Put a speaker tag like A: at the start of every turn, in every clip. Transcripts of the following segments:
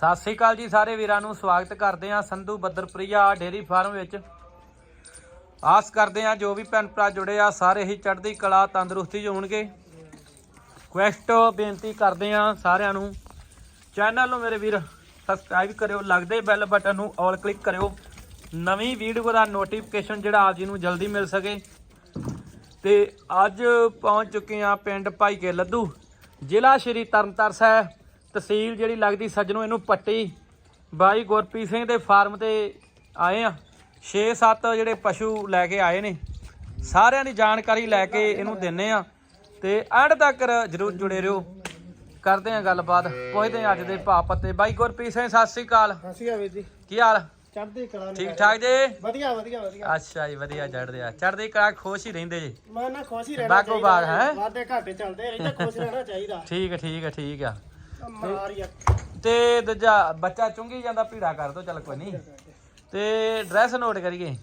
A: ਸਤਿ ਸ੍ਰੀ ਅਕਾਲ ਜੀ ਸਾਰੇ ਵੀਰਾਂ ਨੂੰ, ਸਵਾਗਤ ਕਰਦੇ ਹਾਂ ਸੰਧੂ ਬੱਦਰਪ੍ਰਿਆ ਡੇਰੀ ਫਾਰਮ ਵਿੱਚ। ਆਸ ਕਰਦੇ ਹਾਂ ਜੋ ਵੀ ਭੈਣ ਭਰਾ ਜੁੜੇ ਆ, ਸਾਰੇ ਹੀ ਚੜ੍ਹਦੀ ਕਲਾ, ਤੰਦਰੁਸਤੀ 'ਚ ਹੋਣਗੇ। ਕੁਐਸਟ ਬੇਨਤੀ ਕਰਦੇ ਹਾਂ ਸਾਰਿਆਂ ਨੂੰ। ਚੈਨਲ ਨੂੰ ਮੇਰੇ ਵੀਰ ਸਬਸਕ੍ਰਾਈਬ ਕਰਿਓ, ਲੱਗਦੇ ਬੈਲ ਬਟਨ ਨੂੰ ਆਲ ਕਲਿੱਕ ਕਰਿਓ। ਨਵੀਂ ਵੀਡੀਓ ਦਾ ਨੋਟੀਫਿਕੇਸ਼ਨ ਜਿਹੜਾ ਆਪ ਜੀ ਨੂੰ ਜਲਦੀ ਮਿਲ ਸਕੇ। ਤੇ ਅੱਜ ਪਹੁੰਚ ਚੁੱਕੇ ਆ ਪਿੰਡ ਭਾਈਕੇ ਲੱਦੂ ਜ਼ਿਲ੍ਹਾ ਸ਼੍ਰੀ ਤਰਨਤਾਰਨ ਸਾਹਿਬ। ਤਹਿਸੀਲ ਜਿਹੜੀ ਲੱਗਦੀ ਸੱਜਣੋ ਇਹਨੂੰ ਪੱਟੀ। ਬਾਈ ਗੁਰਪ੍ਰੀਤ ਸਿੰਘ ਦੇ ਫਾਰਮ ਤੇ ਆਏ ਆ। 6-7 ਜਿਹੜੇ ਪਸ਼ੂ ਲੈ ਕੇ ਆਏ ਨੇ। ਸਾਰਿਆਂ ਦੀ ਜਾਣਕਾਰੀ ਲੈ ਕੇ ਇਹਨੂੰ ਦਿੰਨੇ ਆ। ਤੇ ਐਂਡ ਤੱਕ ਜਰੂਰ ਜੁੜੇ ਰਹੋ। ਕਰਦੇ ਆ ਗੱਲਬਾਤ। ਪੁੱਛਦੇ ਆ ਅੱਜ ਦੇ ਭਾਅ ਪੱਤੇ ਬਾਈ ਗੁਰਪ੍ਰੀਤ ਸਿੰਘ ਸਤਿ ਸ੍ਰੀ ਅਕਾਲ।
B: ਹਸੀਆ ਵੀਰ ਜੀ।
A: ਕੀ ਹਾਲ?
B: ਚੜ੍ਹਦੀ ਕਲਾ
A: ਠੀਕ ਠਾਕ ਜੇ?
B: ਵਧੀਆ ਵਧੀਆ ਵਧੀਆ।
A: ਅੱਛਾ ਜੀ ਵਧੀਆ ਚੜਦੇ ਆ। ਚੜਦੇ ਕਲਾ ਖੁਸ਼ ਹੀ ਰਹਿੰਦੇ ਜੀ।
B: ਮੈਂ ਨਾ ਖੁਸ਼ ਹੀ ਰਹਿਣਾ
A: ਬਾਗੋ ਬਾਗ, ਹੈਂ?
B: ਵਾਦੇ ਘਾਟੇ ਚੱਲਦੇ ਰਹਿੰਦੇ ਖੁਸ਼ ਰਹਿਣਾ ਚਾਹੀਦਾ।
A: ਠੀਕ ਠੀਕ ਹੈ ਠੀਕ ਆ।
B: ਮਾਰ ਯਾਰ।
A: ਤੇ ਦੂਜਾ ਬੱਚਾ ਚੁੰਗੀ ਜਾਂਦਾ ਭੀੜਾ ਕਰ ਦੋ ਚੱਲ ਕੋਈ ਨਹੀਂ। ਤੇ ਡਰੈਸ ਨੋਟ ਕਰੀਏ।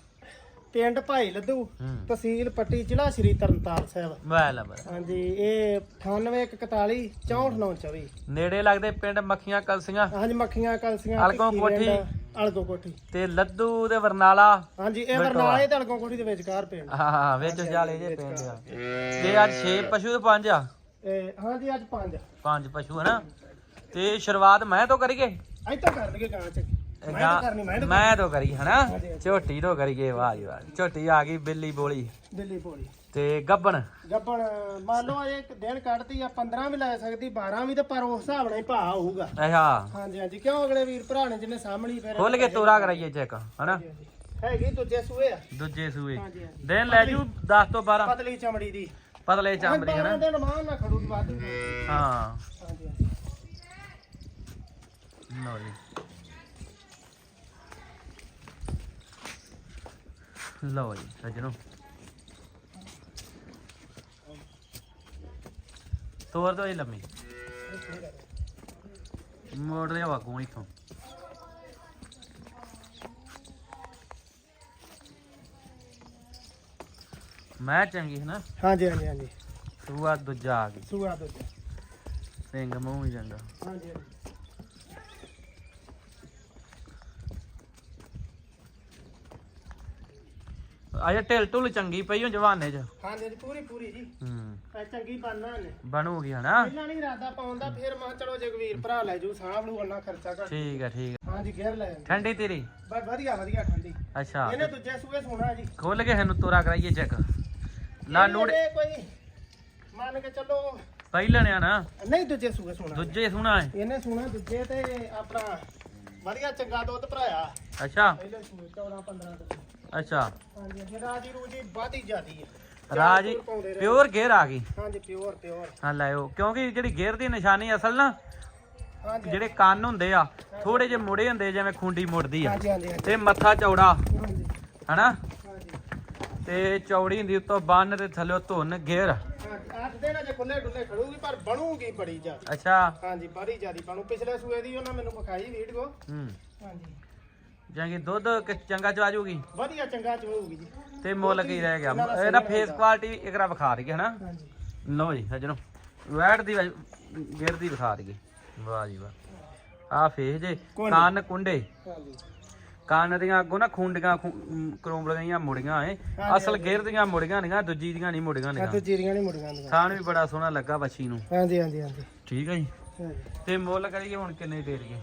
B: ਪਿੰਡ ਭਾਈ ਲੱਦੂ
A: ਹੂੰ।
B: ਤਹਿਸੀਲ ਪੱਟੀ ਜ਼ਿਲ੍ਹਾ ਸ਼੍ਰੀ ਤਰਨਤਾਰਨ ਸਾਹਿਬ।
A: ਵੈਲ ਵੈਲ
B: ਹਾਂਜੀ ਇਹ 9841 64924
A: ਨੇੜੇ ਲੱਗਦੇ ਪਿੰਡ ਮੱਖੀਆਂ ਕਲਸੀਆਂ।
B: ਹਾਂਜੀ ਮੱਖੀਆਂ ਕਲਸੀਆਂ
A: ਅਲਗੋਂ ਕੋਠੀ।
B: ਅਲਗੋਂ ਕੋਠੀ।
A: ਤੇ ਲੱਦੂ ਤੇ ਵਰਨਾਲਾ।
B: ਹਾਂਜੀ ਇਹ ਬਰਨਾਲੇ ਤੇ ਅਲਗੋਂ ਕੋਠੀ ਦੇ ਵਿਚਕਾਰ ਪਿੰਡ।
A: ਹਾਂ ਹਾਂ ਵਿੱਚ ਜਾਲੇ ਜੇ ਪਿੰਡ ਆ ਤੇ ਅੱਜ 6 ਪਸ਼ੂ ਤੇ 5 ਆ।
B: ਇਹ ਅੱਜ ਪੰਜ
A: 5 ਪਸ਼ੂ ਹਨਾ ਤੇ ਸ਼ੁਰੂਆਤ ਮੈਂ ਤੋਂ ਕਰੀਏ?
B: ਅੱਜ ਤਾਂ ਕਰ ਲਈਏ ਗਾਂ ਚ। ਮੈਂ ਤਾਂ ਕਰਨੀ ਮੈਂ ਤਾਂ
A: ਮੈਂ ਤੋਂ ਕਰੀ ਹਨਾ। ਝੋਟੀ ਤੋਂ ਕਰੀਏ ਵਾਹ ਜੀ ਵਾਹ। ਝੋਟੀ ਆ ਗਈ ਬਿੱਲੀ ਬੋਲੀ।
B: ਦਿੱਲੀ ਪੋਲੀ
A: ਤੇ ਗੱਬਣ?
B: ਗੱਬਣ ਮੰਨ ਲਓ ਇਹ ਇੱਕ ਦਿਨ ਕੱਢਦੀ ਆ 15 ਵੀ ਲੈ ਸਕਦੀ 12 ਵੀ ਤੇ ਪਰ ਉਸ ਹਿਸਾਬ ਨਾਲ ਹੀ ਭਾਅ ਹੋਊਗਾ।
A: ਅੱਛਾ।
B: ਹਾਂਜੀ ਹਾਂਜੀ। ਕਿਉਂ ਅਗਲੇ ਵੀਰ ਭਰਾ ਨੇ ਜਿਹਨੇ ਸਾਹਮਣੀ ਫਿਰ
A: ਖੁੱਲ ਕੇ ਤੋਰਾ ਕਰਾਈਏ ਚੈੱਕ ਹਨਾ?
B: ਹੈਗੀ ਦੂਜੇ ਸੂਏ ਆ।
A: ਦੂਜੇ ਸੂਏ।
B: ਹਾਂਜੀ ਹਾਂਜੀ।
A: ਦਿਨ ਲੈ ਜੂ 10 ਤੋਂ 12
B: ਪਤਲੀ ਚਮੜੀ ਦੀ।
A: ਪਤਲੇ ਚਾਂਬਰੀ
B: ਬਾਰਾਂ
A: ਹਨਾ?
B: ਦਿਨ ਮਾਨ ਨਾ ਖੜੂ ਦੀ ਵਾਧੂ
A: ਹਾਂ।
B: ਹਾਂਜੀ।
A: ਲਓ ਜੀ। ਲਓ ਜੀ ਸੱਜਣੋ। ਤੋਰ ਦੋ ਇਹ ਲੰਮੀ ਮੋੜ ਲਿਆ ਵਾਗੂ ਇਥੋਂ। ਮੈਂ ਚੰਗੀ ਹੈ ਨਾ?
B: ਹਾਂਜੀ ਹਾਂਜੀ ਹਾਂਜੀ।
A: ਸੂਆ ਦੂਜਾ ਆ ਗਈ
B: ਸੂਆ ਦੂਜਾ।
A: ਸਿੰਘ ਮੂੰਹ ਹੀ ਚੰਗਾ।
B: ਹਾਂਜੀ ਹਾਂਜੀ।
A: ਅਜੇ ਢਿਲ ਢੁਲ ਚੰਗੀ ਪਈ ਹੁਣ ਜਵਾਨੇ ਚ।
B: ਹਾਂਜੀ ਹਾਂਜੀ, ਪੂਰੀ ਪੂਰੀ ਜੀ।
A: ਹੂੰ।
B: ਚੰਗੀ ਪਾਣਾ ਨੇ
A: ਬਣੂਗੀ ਹਨਾ?
B: ਪਹਿਲਾਂ ਨਹੀਂ ਇਰਾਦਾ ਪਾਉਂਦਾ ਫਿਰ ਮੈਂ ਕਿਹਾ ਚਲੋ ਜਗਵੀਰ ਭਰਾ ਲੈ ਜੂ ਸਾਂਭ ਲੂ ਉਹਨਾਂ ਖਰਚਾ ਕਰ
A: ਠੀਕ ਹੈ ਠੀਕ ਹੈ
B: ਹਾਂਜੀ ਘੇਰ ਲੈ। ਜਾਂਦੇ।
A: ਠੰਡੀ ਤੇਰੀ?
B: ਬਸ ਵਧੀਆ ਵਧੀਆ ਠੰਡੀ।
A: ਅੱਛਾ।
B: ਇਹਨੇ ਦੂਜੇ ਸੂਏ ਸੋਣਾ ਜੀ।
A: ਖੋਲ ਕੇ ਸਾਨੂੰ ਤੋਰਾ ਕਰਾਈਏ ਚੈੱਕ।
B: ਇਹਨੇ
A: ਲੋੜ
B: ਜੇ ਕੋਈ। ਮੰਨ ਕੇ ਚੱਲੋ।
A: ਪਹਿਲਣ ਆ ਨਾ।
B: ਨਹੀਂ ਦੂਜੇ ਸੂਏ ਸੋਣਾ।
A: ਦੂਜੇ ਸੁਣਾ ਹੈ।
B: ਇਹਨੇ ਸੋਣਾ ਦੂਜੇ ਤੇ ਆਪਣਾ ਵਧੀਆ ਚੰਗਾ ਦੁੱਧ ਭਰਾਇਆ।
A: ਅੱਛਾ।
B: ਪਹਿਲੇ ਸੂਏ 14 15 ਦਾ
A: ਅੱਛਾ।
B: ਹਾਂਜੀ ਹਾਂਜੀ ਰਾਜੀ ਰੂਜੀ ਵਾਧੀ ਜਾਂਦੀ ਹੈ।
A: ਰਾਜੀ। ਪਿਓਰ ਗੇਰ ਆ ਗਈ।
B: ਹਾਂਜੀ ਪਿਓਰ ਪਿਓਰ।
A: ਹਾਂ ਲਾਇਓ ਕਿਉਂਕਿ ਜਿਹੜੀ ਗੇਰ ਦੀ ਨਿਸ਼ਾਨੀ ਅਸਲ ਨਾ ਜਿਹੜੇ ਕੰਨ ਹੁੰਦੇ ਆ ਥੋੜੇ ਜਿਹੇ ਮੁੜੇ ਹੁੰਦੇ ਜਿਵੇਂ ਖੁੰਡੀ ਮੁੜਦੀ ਆ। ਤੇ ਮੱਥਾ ਚੌੜਾ। ਹਨਾ? ਤੇ ਚੌੜੀ ਹੁੰਦੀ ਉੱਤੋਂ ਬੰਨ ਤੇ ਥੱਲੇ ਧੁੰਨ ਗੇਰ
B: ਅੱਠ ਦਿਨ ਅਜੇ ਖੁੱਲੇ ਡੁੱਲੇ ਖੜੂਗੀ ਪਰ ਬਣੂਗੀ ਬੜੀ ਜ਼ਿਆਦਾ।
A: ਅੱਛਾ।
B: ਹਾਂਜੀ ਬੜੀ ਜ਼ਿਆਦੀ ਬਣੂ। ਪਿਛਲੇ ਸੂਏ ਦੀ ਉਹਨਾਂ ਮੈਨੂੰ ਵਿਖਾਈ ਵੀਡੀਓ
A: ਹੂੰ।
B: ਹਾਂਜੀ।
A: ਜਾਂਗੀ ਦੁੱਧ ਕਿ- ਚੰਗਾ ਚਵਾ ਜੂਗੀ?
B: ਵਧੀਆ ਚੰਗਾ ਚੋਊਗੀ ਜੀ।
A: ਤੇ ਮੁੱਲ ਕੀ ਰਹਿ ਗਿਆ? ਇਹਦਾ
B: ਸਹੀ
A: ਫੇਸ ਕੁਆਲਿਟੀ ਇਕਰਾ ਵਿਖਾ ਰਹੀ ਹੈ ਹਨਾ?
B: ਹਾਂਜੀ।
A: ਲਓ ਜੀ ਸੱਜਣੋ। ਵੈਟ ਦੀ ਗੇਰ ਦੀ ਵਿਖਾ ਰਹੀ ਵਾਹ ਜੀ ਵਾਹ। ਆ ਫੇਸ ਜੇ। ਕੰਨ ਕੁੰਡੇ।
B: ਹਾਂਜੀ।
A: ਕੰਨ ਦੀਆਂ ਅੱਗੋਂ ਨਾ ਖੁੰਡੀਆਂ ਕਰੋਂਬਲੀਆਂ ਮੁੜੀਆਂ ਏ ਅਸਲ ਗੇਰ ਦੀਆਂ ਮੁੜੀਆਂ ਨਹੀਂਆਂ ਦੂਜੀ ਦੀਆਂ ਨਹੀਂ ਮੁੜੀਆਂ
B: ਆ
A: ਨਹੀਂਆਂ
B: ਤੇ ਜੀਰੀਆਂ ਨਹੀਂ ਮੁੜੀਆਂ ਦੀਆਂ
A: ਥਾਣ ਵੀ ਬੜਾ ਸੋਹਣਾ ਲੱਗਾ ਬੱਚੀ ਨੂੰ।
B: ਹਾਂਜੀ ਹਾਂਜੀ ਹਾਂਜੀ।
A: ਠੀਕ ਹੈ ਜੀ। ਤੇ ਮੁੱਲ ਕਰੀਏ ਹੁਣ ਕਿੰਨੇ ਦੇ ਲਈਏ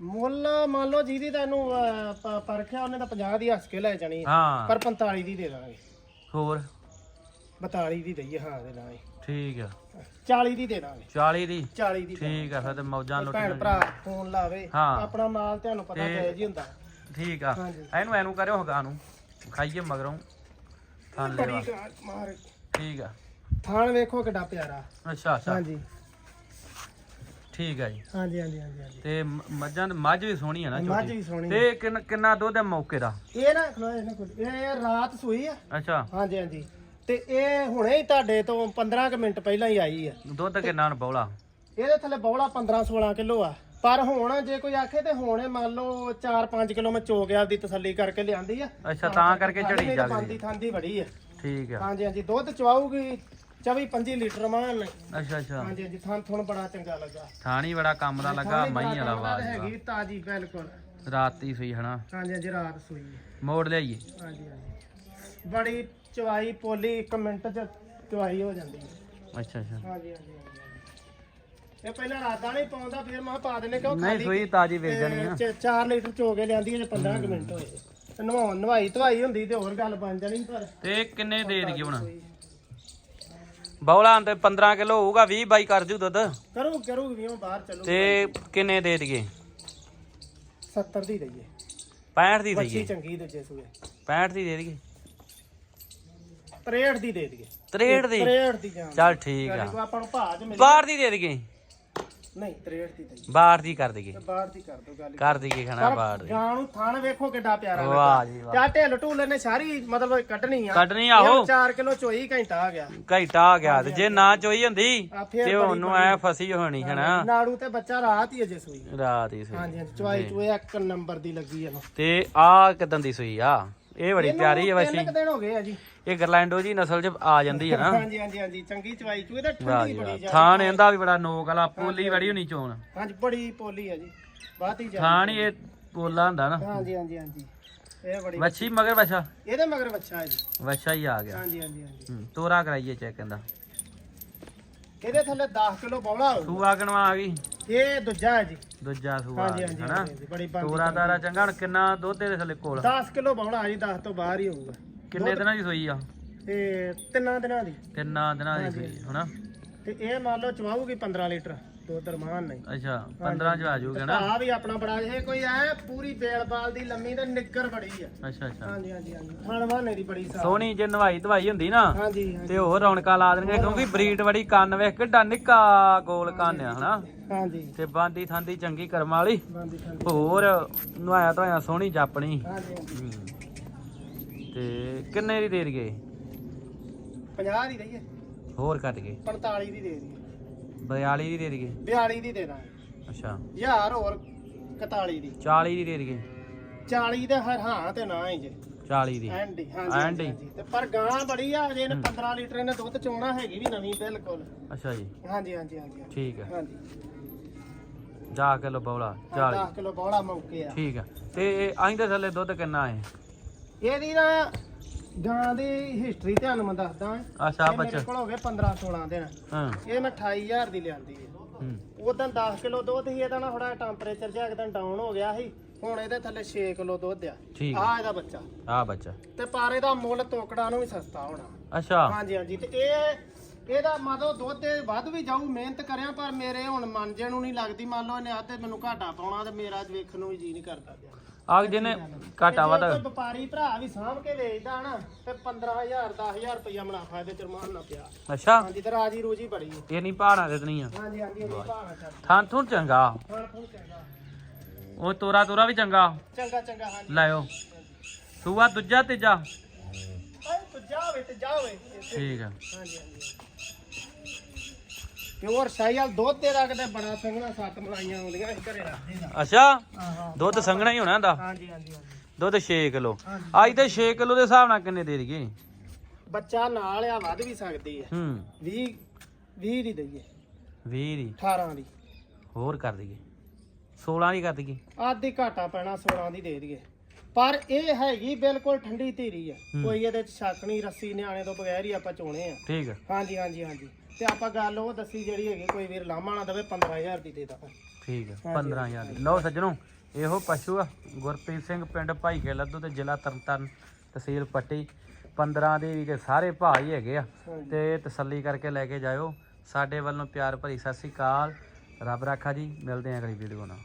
B: ਮੁੱਲ ਮੰਨ ਲਓ ਜਿਹਦੀ ਤੈਨੂੰ ਪਰਖਿਆ ਉਹਨੇ ਤਾਂ 50 ਦੀ ਹੱਸ ਕੇ ਲੈ ਜਾਣੀ ਹੈ। ਪਰ 45 ਦੀ ਦੇ ਦਾਂਗੇ।
A: ਹੋਰ?
B: 42 ਦੀ ਦਈਏ ਹਾਂ ਦੇ ਦਾਂਗੇ।
A: ਠੀਕ ਆ।
B: 40 ਦੀ ਦੇ ਦਾਂਗੇ।
A: 40 ਦੀ?
B: 40 ਦੀ
A: ਠੀਕ ਆ ਫਿਰ ਤੇ ਮੌਜਾਂ
B: ਦਾਂਗੇ। ਭੈਣ ਭਰਾ ਫੋਨ ਲਾਵੇ। ਆਪਣਾ ਮਾਲ ਤੁਹਾਨੂੰ ਪਤਾ
A: ਤੇ-
B: ਜਾਇਜ਼ ਹੀ ਹੁੰਦਾ।
A: ਠੀਕ ਆ।
B: ਹਾਂਜੀ।
A: ਇਹਨੂੰ ਐਨੂੰ ਕਰਿਓ ਹਗਾ ਨੂੰ। ਖਾਈਏ ਮਗਰੋਂ। ਥਾਂ
B: ਬੜੀ
A: ਲੈਵਾ
B: ਮਾਰ।
A: ਠੀਕ ਆ।
B: ਥਾਣ ਵੇਖੋ ਕਿੱਡਾ ਪਿਆਰਾ।
A: ਅੱਛਾ ਅੱਛਾ।
B: ਹਾਂਜੀ।
A: ਠੀਕ ਆ ਜੀ।
B: ਹਾਂਜੀ ਹਾਂਜੀ ਹਾਂਜੀ ਹਾਂਜੀ।
A: ਤੇ ਮ- ਮੱਝਾਂ ਮੱਝ ਵੀ ਸੋਹਣੀ ਆ ਨਾ
B: ਮੱਝ ਵੀ ਸੋਹਣੀ।
A: ਤੇ ਕਿੰਨ- ਕਿੰਨਾ ਦੁੱਧ ਹੈ ਮੌਕੇ ਦਾ?
B: ਇਹ ਨਾ ਖਲੋ ਇਹ ਨਾ ਖਲੋ। ਇਹ ਰਾਤ ਸੂਈ ਆ।
A: ਅੱਛਾ।
B: ਹਾਂਜੀ ਹਾਂਜੀ। ਤੇ ਇਹ ਹੁਣੇ ਹੀ ਤੁਹਾਡੇ ਤੋਂ 15 ਕੁ ਮਿੰਟ ਪਹਿਲਾਂ ਹੀ ਆਈ ਆ।
A: ਦੁੱਧ ਕਿੰਨਾ ਨੂੰ ਬੌਲਾ?
B: ਇਹਦੇ ਥੱਲੇ ਬੌਲਾ 15 16 ਕਿਲੋ ਆ। ਪਰ ਹੁਣ ਜੇ ਕੋਈ ਆਖੇ ਤੇ ਹੁਣ ਮੰਨ ਲਓ 4-5 ਕਿਲੋ ਮੈਂ ਚੋ ਗਿਆ ਦੀ ਤਸੱਲੀ ਕਰਕੇ ਲਿਆਂਦੀ ਆ
A: ਅੱਛਾ ਤਾਂ ਕਰਕੇ ਝੜੀ
B: ਜਾਂਦੀ
A: ਜਾਂਦੀ
B: ਥਾਂਦੀ ਬੜੀ ਆ
A: ਠੀਕ ਆ
B: ਹਾਂਜੀ ਹਾਂਜੀ ਦੁੱਧ ਚਵਾਊਗੀ 24 25 ਲੀਟਰ ਮਾਨ
A: ਅੱਛਾ ਅੱਛਾ
B: ਹਾਂਜੀ ਹਾਂਜੀ ਥਾਂ ਥੁਣ ਬੜਾ ਚੰਗਾ ਲੱਗਾ
A: ਥਾਣੀ ਬੜਾ ਕੰਮ ਦਾ ਲੱਗਾ
B: ਬੜਾ
A: ਵਾਲਾ ਆਵਾਜ਼
B: ਹੈਗੀ ਤਾਜੀ ਬਿਲਕੁਲ
A: ਰਾਤੀ ਸੂਈ ਹਨਾ
B: ਹਾਂਜੀ ਹਾਂਜੀ ਰਾਤ ਸੂਈ ਹੈ।
A: ਮੋੜ ਲਿਆਈਏ
B: ਹਾਂਜੀ ਹਾਂਜੀ ਬੜੀ ਚਵਾਈ ਪੋਲੀ ਇੱਕ ਮਿੰਟ ਚ ਚਵਾਈ ਹੋ ਜਾਂਦੀ ਹੈ
A: ਅੱਛਾ ਅੱਛਾ
B: ਹਾਂਜੀ, ਹਾਂਜੀ ਇਹ ਪਹਿਲਾਂ ਰਾਤਾਂ ਨਹੀਂ ਪਾਉਂਦਾ ਫਿਰ ਮੈਂ ਪਾ ਦਿੰਨੇ ਕਿਉਂ
A: ਨਹੀਂ ਸੂਈ ਤਾਜੀ ਵੇਚ ਜਾਣੀ ਆ।
B: 4 ਲੀਟਰ ਚੋ ਕੇ ਲਿਆਂਦੀ ਹੈ 15 ਕੁ ਮਿੰਟ ਹੋਏ। ਤੇ ਨਵਾਉਣ ਨਵਾਈ ਧਵਾਈ ਹੁੰਦੀ ਤੇ ਹੋਰ ਗੱਲ ਬਣ ਜਾਣੀ ਪਰ।
A: ਤੇ ਕਿੰਨੇ ਦੇ ਦਈਏ ਹੁਣ? ਬੌਲਾ ਤੇ 15 ਕਿਲੋ ਹੋਊਗਾ 20 ਬਾਈ ਕਰ ਜੂ ਦੁੱਧ।
B: ਕਰੂ ਕਰੂ ਵੀ ਉਹ ਬਾਹਰ ਚਲੋ।
A: ਤੇ ਕਿੰਨੇ ਦੇ ਦਈਏ?
B: 70 ਦੀ ਦਈਏ।
A: 65 ਦੀ
B: ਬੱਚੀ
A: ਦਈਏ।
B: ਚੰਗੀ ਦੂਜੇ ਸੂਏ।
A: 65 ਦੀ ਦੇ ਦਈਏ।
B: 63 ਦੀ ਦੇ ਦਈਏ।
A: 63 ਦੀ?
B: 63 ਦੀ ਜਾਨ।
A: ਚੱਲ ਠੀਕ ਆ।
B: ਆਪਾਂ ਨੂੰ ਚ ਮਿਲ
A: ਬਾਹਰ ਦੀ ਦੇ ਦਈਏ।
B: ਨਹੀਂ 63 ਦੀ ਦਈਏ
A: ਬਾਹਰ ਦੀ ਕਰ
B: ਤੇ ਬਾਹਰ ਦੀ ਕਰ ਦੋ ਗੱਲ
A: ਕਰ ਦਈਏ ਖਾਣਾ ਬਾਹਰ ਦੀ।
B: ਗਾਂ ਨੂੰ ਥਣ ਵੇਖੋ ਕਿੱਡਾ ਪਿਆਰਾ ਲੱਗਾ।
A: ਵਾਹ ਜੀ ਵਾਹ।
B: ਚਾ ਢਿੱਲ ਢੂਲੇ ਨੇ ਸਾਰੀ ਮਤਲਬ ਕੱਢਣੀ ਆ।
A: ਕੱਢਣੀ ਆਹੋ
B: 4 ਕਿਲੋ ਚੋਈ ਘੰਟਾ ਆ ਗਿਆ।
A: ਘਈਟਾ ਆ ਗਿਆ ਤੇ ਜੇ ਨਾ ਚੋਈ ਹੁੰਦੀ
B: ਆ
A: ਤੇ ਉਹਨੂੰ ਐ ਫਸੀ ਹੋਣੀ ਹਨਾ
B: ਨਾੜੂ ਤੇ ਬੱਚਾ ਰਾਤ ਹੀ ਅਜੇ ਸੂਈ।
A: ਰਾਤ ਹੀ ਸੂਈ।
B: ਹਾਂਜੀ ਚਵਾਈ ਚੂਏ ਇੱਕ ਨੰਬਰ ਦੀ ਲੱਗੀ ਇਹਨੂੰ।
A: ਤੇ ਆ ਕਿਦਾਂ ਦੀ ਸੂਈ ਆ? ਇਹ ਬੜੀ ਪਿਆਰੀ ਹੈ ਵੈਸੀ।
B: ਤਿੰਨ ਕੁ ਦਿਨ ਹੋ ਗਏ ਆ ਜੀ।
A: ਇਹ ਗਰਲੈਂਡੋ ਜੀ ਨਸਲ ਚ ਆ ਜਾਂਦੀ ਹੈ ਨਾ।
B: ਹਾਂਜੀ ਹਾਂਜੀ ਹਾਂਜੀ ਚੰਗੀ ਚਵਾਈ ਤਾਂ
A: ਵਾਹ
B: ਠੰਡੀ
A: ਜੀ
B: ਬੜੀ
A: ਵਾਹ।
B: ਜਾ
A: ਥਾਣ ਇਹਦਾ ਵੀ ਬੜਾ ਨੋਕ ਵਾਲਾ ਪੋਲੀ ਬੜੀ ਹੋਣੀ ਚੋਣ।
B: ਹਾਂਜੀ ਬੜੀ ਪੋਲੀ ਆ ਜੀ। ਬਾਤ ਹੀ ਜਾ
A: ਥਾਣ ਹੀ ਇਹ ਪੋਲਾ ਹੁੰਦਾ ਨਾ।
B: ਹਾਂਜੀ ਹਾਂਜੀ ਹਾਂਜੀ। ਇਹ ਬੜੀ
A: ਵੱਛੀ ਮਗਰ ਵੱਛਾ?
B: ਇਹਦੇ ਮਗਰ ਬੱਚਾ ਹੈ ਜੀ।
A: ਵੱਛਾ ਹੀ ਆ ਗਿਆ।
B: ਹਾਂਜੀ ਹਾਂਜੀ ਹਾਂਜੀ।
A: ਹੂੰ, ਤੋਰਾ ਕਰਾਈਏ ਚੈੱਕ ਕਹਿੰਦਾ
B: ਇਹਦੇ ਥੱਲੇ 10 ਕਿਲੋ ਬੌਲਾ ਹੋਊ
A: ਸੂਆ ਕਣਵਾ ਆ ਗਈ।
B: ਇਹ ਦੂਜਾ ਹੈ ਜੀ।
A: ਦੂਜਾ ਸੂਆ
B: ਹਾਂਜੀ ਹਾਂਜੀ
A: ਹਨਾ?
B: ਹਾਂਜੀ, ਬੜੀ ਬੰਦ
A: ਤੋਰਾ ਤਾਰਾ ਚੰਗਾ ਹੁਣ ਕਿੰਨਾ ਦੁੱਧ ਦੇ ਥੱਲੇ ਕੋਲ?
B: 10 ਕਿਲੋ ਬੌਲਾ ਜੀ 10 ਤੋਂ ਬਾਹਰ ਹੀ ਹੋਊਗਾ।
A: ਕਿੰਨੇ ਦਿਨਾਂ ਦੀ ਸੂਈ ਆ?
B: ਤੇ ਤਿੰਨਾਂ ਦਿਨਾਂ ਦੀ।
A: ਤਿੰਨਾਂ ਦਿਨਾਂ ਦੀ ਸੂਈ ਹਨਾ?
B: ਤੇ ਇਹ ਮੰਨ ਲਓ ਚਵਾਊਗੀ 15 ਲੀਟਰ। ਦੋ ਦਰਮਾਨ ਨਹੀਂ
A: ਅੱਛਾ 15 ਚ ਆ ਜਾਊਗਾ ਨਾ
B: ਆ ਵੀ ਆਪਣਾ ਬੜਾ ਇਹ ਕੋਈ ਐ ਪੂਰੀ ਬੇਲ ਬਾਲ ਦੀ ਲੰਮੀ ਤੇ ਨਿੱਕਰ ਬੜੀ ਆ।
A: ਅੱਛਾ ਅੱਛਾ।
B: ਹਾਂਜੀ ਹਾਂਜੀ ਹਾਂਜੀ। ਥਣ ਵਾਹਨੇ ਦੀ ਬੜੀ ਸਾਫ਼।
A: ਸੋਹਣੀ ਜੇ ਨਵਾਈ ਧਵਾਈ ਹੁੰਦੀ ਨਾ
B: ਹਾਂਜੀ ਹਾਂਜੀ।
A: ਤੇ ਹੋਰ ਰੌਣਕਾਂ ਲਾ ਦੇਣਗੇ ਕਿਉਂਕਿ ਬਰੀਡ ਬੜੀ ਕੰਨ ਵੇਖ ਕਿੱਡਾ ਨਿੱਕਾ ਗੋਲ ਕੰਨ ਆ ਹਨਾ?
B: ਹਾਂਜੀ।
A: ਤੇ ਬਾਂਦੀ ਥਾਂਦੀ ਚੰਗੀ ਕਰਮ ਵਾਲੀ।
B: ਬੰਦੀ ਹਾਂਜੀ
A: ਹੋਰ ਨਵਾਇਆ ਧਵਾਇਆ ਸੋਹਣੀ ਜਾਪਣੀ
B: ਹਾਂਜੀ।
A: ਤੇ ਕਿੰਨੇ ਦੀ ਦੇ ਦਈਏ?
B: 50 ਦੀ ਦਈਏ।
A: ਹੋਰ ਕੱਟ ਗਏ
B: 45 ਦੀ
A: 42 ਦੀ ਦੇ ਦਈਏ।
B: 42 ਦੀ ਦੇ ਦਾਂਗੇ।
A: ਅੱਛਾ।
B: ਯਾਰ ਹੋਰ 41 ਦੀ।
A: 40 ਦੀ ਦੇ ਦਈਏ।
B: 40 ਦੇ ਹਰ ਹਾਂ ਤੇ ਨਾ ਹੀ ਜੇ।
A: 40 ਦੀ।
B: ਐਂਡੀ
A: ਹੀ।
B: ਹਾਂਜੀ ਤੇ ਪਰ ਗਾਂ ਬੜੀ ਆ ਜੇ ਇਹਨੇ 15 ਲੀਟਰ ਇਹਨੇ ਦੁੱਧ ਚੋਣਾ ਹੈਗੀ ਵੀ ਨਵੀਂ ਬਿਲਕੁਲ।
A: ਅੱਛਾ ਜੀ।
B: ਹਾਂਜੀ ਹਾਂਜੀ ਹਾਂਜੀ ਹਾਂਜੀ।
A: ਠੀਕ ਹੈ।
B: ਹਾਂਜੀ।
A: ਜਾ ਕਿਲੋ ਬੌਲਾ 40
B: 10 ਕਿਲੋ ਬੋਲਾ ਮੌਕੇ ਆ।
A: ਠੀਕ ਹੈ। ਤੇ ਅਸੀਂ ਦੇ ਥੱਲੇ ਦੁੱਧ ਕਿੰਨਾ ਹੈ?
B: ਇਹਦੀ ਨਾ ਗਾਂ ਦੀ ਹਿਸਟਰੀ ਤੁਹਾਨੂੰ ਮੈਂ ਦੱਸਦਾ।
A: ਅੱਛਾ
B: ਇਹ ਮੇਰੇ
A: ਬੱਚਾ।
B: ਕੋਲ ਹੋ ਗਏ 15 16 ਦਿਨ।
A: ਹਾਂ।
B: ਇਹ ਮੈਂ 28000 ਦੀ ਲਿਆਂਦੀ ਹੈ।
A: ਹੂੰ।
B: ਉਦੋਂ 10 ਕਿਲੋ ਦੁੱਧ ਸੀ ਇਹਦਾ ਨਾ ਥੋੜਾ ਟੈਂਪਰੇਚਰ ਜਿਹਾ ਇੱਕਦਮ ਡਾਊਨ ਹੋ ਗਿਆ ਸੀ। ਹੁਣ ਇਹਦੇ ਥੱਲੇ 6 ਕਿਲੋ ਦੁੱਧ ਆ।
A: ਠੀਕ
B: ਆ। ਇਹਦਾ ਬੱਚਾ।
A: ਆ ਬੱਚਾ।
B: ਤੇ ਪਾਰੇ ਦਾ ਮੁੱਲ ਤੋਕੜਾ ਨੂੰ ਵੀ ਸਸਤਾ ਹੋਣਾ।
A: ਅੱਛਾ।
B: ਹਾਂਜੀ ਹਾਂਜੀ। ਤੇ ਇਹ ਇਹਦਾ ਮਤਲਬ ਦੁੱਧ ਤੇ ਵੱਧ ਵੀ ਜਾਊ ਮਿਹਨਤ ਕਰਿਆ ਪਰ ਮੇਰੇ ਹੁਣ ਮਨ ਜੇ ਨੂੰ ਨਹੀਂ ਲੱਗਦੀ। ਮੰਨ ਲਓ ਇਹਨੇ ਆ ਤੇ ਮੈਨੂੰ ਘਾਟਾ ਪਾਉਣਾ ਤੇ ਮੇਰਾ ਵੇਖਣ ਨੂੰ ਜੀ ਨਹੀਂ ਕਰਦਾ ਪਿਆ।
A: ਆ ਜਿਹਨੇ ਘਾਟਾ ਵਾ
B: ਜੇ ਕੋਈ ਵਪਾਰੀ ਭਰਾ ਵੀ ਸਾਂਭ ਕੇ ਵੇਚਦਾ ਨਾ ਤੇ 15000 10000 ਰੁਪਇਆ ਮੁਨਾਫਾ ਇਹਦੇ ਚ ਰਮਾਨ ਨਾ ਪਿਆ।
A: ਅੱਛਾ।
B: ਹਾਂਜੀ ਤੇ ਰਾਜੀ ਰੋਜੀ ਬੜੀ ਹੈ
A: ਇਹ ਨਹੀਂ ਦੇ ਨਹੀਂ ਆ।
B: ਹਾਂਜੀ ਹਾਂਜੀ ਉਹ ਭਾਣਾ ਚੱਲ
A: ਥਾਂ ਥੁਣ ਚੰਗਾ।
B: ਹਾਂ ਫੁੱਲ ਚੰਗਾ।
A: ਉਹ ਤੋਰਾ ਤੋਰਾ ਵੀ ਚੰਗਾ।
B: ਚੰਗਾ ਚੰਗਾ ਹਾਂਜੀ।
A: ਲਾਇਓ। ਸੂਆ ਦੂਜਾ ਤੀਜਾ।
B: ਆਏ ਤੂੰ ਜਾਵੇ ਤੇ ਜਾਵੇ।
A: ਠੀਕ ਆ।
B: ਹਾਂਜੀ ਹਾਂਜੀ। ਪਿਓਰ ਦੁੱਧ ਤੇ ਰੱਖਦੇ ਬੜਾ ਸੰਘਣਾ ਸੱਤ ਮਲਾਈਆਂ ਆਉਂਦੀਆਂ ਇਸ ਘਰੇ ਰੱਖਦੇ ਦਾ
A: ਅੱਛਾ?
B: ਹਾਂ ਹਾਂ
A: ਦੁੱਧ ਸੰਘਣਾ ਹੀ ਹੋਣਾ ਇਹਦਾ?
B: ਹਾਂਜੀ ਹਾਂਜੀ ਹਾਂਜੀ।
A: ਦੁੱਧ 6 ਕਿਲੋ।
B: ਹਾਂਜੀ।
A: ਅੱਜ ਤੇ 6 ਕਿਲੋ ਦੇ ਹਿਸਾਬ ਨਾਲ ਕਿੰਨੇ ਦੇ ਦਈਏ?
B: ਬੱਚਾ ਨਾਲ ਆ ਵੱਧ ਵੀ ਸਕਦੀ ਹੈ।
A: ਹੂੰ।
B: 20 20 ਦੀ ਦਈਏ।
A: 20 ਦੀ?
B: 18 ਦੀ।
A: ਹੋਰ ਕਰ ਦਈਏ। 16 ਦੀ ਕਰ ਦਈਏ।
B: ਆਦੀ ਘਾਟਾ ਪੈਣਾ 16 ਦੀ ਦੇ ਦਈਏ। ਪਰ ਇਹ ਹੈਗੀ ਬਿਲਕੁਲ ਠੰਡੀ ਧੀਰੀ ਆ।
A: ਹੂੰ।
B: ਕੋਈ ਇਹਦੇ ਚ ਸ਼ੱਕ ਨਹੀਂ ਰੱਸੀ ਨਿਆਣੇ ਤੋਂ ਬਗੈਰ ਹੀ ਆਪਾਂ ਚੋਣੇ ਆ।
A: ਠੀਕ ਆ।
B: ਹਾਂਜੀ ਹਾਂਜੀ ਹਾਂਜੀ। ਤੇ ਆਪਾਂ ਗੱਲ ਉਹ ਦੱਸੀ ਜਿਹੜੀ ਹੈਗੀ ਕੋਈ ਵੀਰ ਲਾਮਾ ਨਾ ਦੇਵੇ 15000 ਦੀ ਦੇ ਦਾਂ
A: ਠੀਕ ਆ 15000 ਦੀ। ਲਓ ਸੱਜਣੋ ਇਹੋ ਪਸ਼ੂ ਆ ਗੁਰਪ੍ਰੀਤ ਸਿੰਘ ਪਿੰਡ ਭਾਈ ਕੇ ਲੱਦੂ ਤੇ ਜ਼ਿਲ੍ਹਾ ਤਰਨਤਾਰਨ ਤਹਿਸੀਲ ਪੱਟੀ। 15 ਦੇ ਵੀ ਸਾਰੇ ਭਾਅ ਹੀ ਹੈਗੇ ਆ। ਤੇ ਤਸੱਲੀ ਕਰਕੇ ਲੈ ਕੇ ਜਾਇਓ। ਸਾਡੇ ਵੱਲੋਂ ਪਿਆਰ ਭਰੀ ਸਤਿ ਸ੍ਰੀ ਅਕਾਲ। ਰੱਬ ਰਾਖਾ ਜੀ ਮਿਲਦੇ ਆਂ ਅਗਲੀ ਵੀਡੀਓ ਨਾਲ।